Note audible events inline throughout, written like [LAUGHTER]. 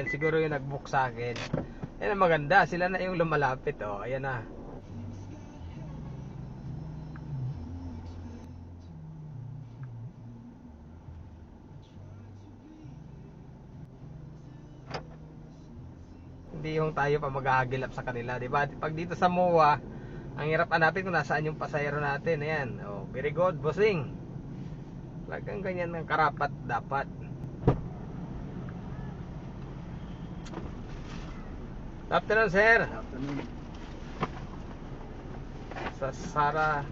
Yan siguro yung nag-book sa akin. Yan ang maganda. Sila na yung lumalapit. Oh, ayan na. Hindi yung tayo pa maghahagilap sa kanila, di ba? Pag dito sa MOA, ang hirap hanapin kung nasaan yung pasayro natin. Ayan. Oh, very good, bossing. Talagang ganyan ng karapat dapat. Afternoon, sir. Afternoon. Sa Sara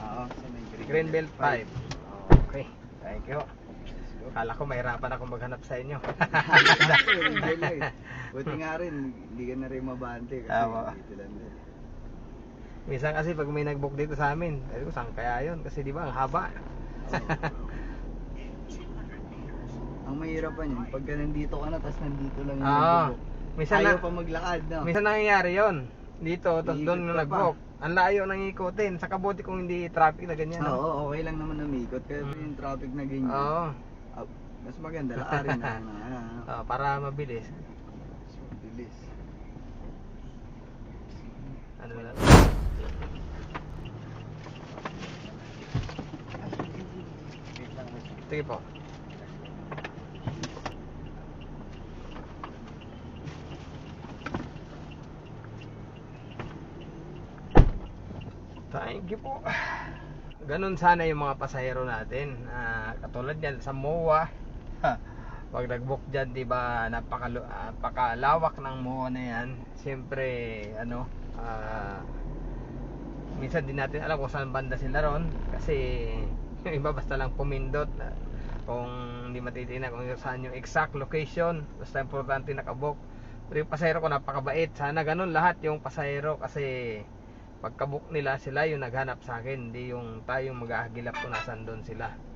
Oo, sa may Greenbelt 5. Okay. Thank you. Let's go. Kala ko mahirapan ako maghanap sa inyo. Hindi [LAUGHS] eh. Buti nga rin, hindi ka na rin mabante kasi Tama. dito lang din. Minsan kasi pag may nag-book dito sa amin, sabi ko saan kaya yun? Kasi di ba ang haba. Ang mahirapan yun, pagka nandito ka na, tapos nandito lang yung Oo. nagbo-book. Minsan Ayaw na- pa maglakad, no? Minsan nangyayari yon dito, tapos doon na nag-book. Ang layo nang ikutin. Sa kabuti kung hindi traffic na ganyan. no? Oo, okay lang naman umikot. Kaya Mm. yung traffic na ganyan. Oo. ah, mas maganda, lakarin na. [LAUGHS] na, Ah, para mabilis. bilis. Ano na? Sige po. Thank you po. [SIGHS] Ganun sana yung mga pasahero natin. Ah, katulad yan sa MOA. Pag nag-book dyan, di ba, napakalu- ah, napakalawak ng MOA na yan. Siyempre, ano, ah, minsan din natin alam kung saan banda sila ron. Kasi, [LAUGHS] yung iba basta lang pumindot. ah, Kung hindi matitina kung saan yung exact location. Basta importante nakabook. Pero yung pasahero ko napakabait. Sana ganun lahat yung pasahero kasi pagkabook nila sila yung naghanap sa akin. Hindi yung tayong mag-aagilap kung nasan doon sila.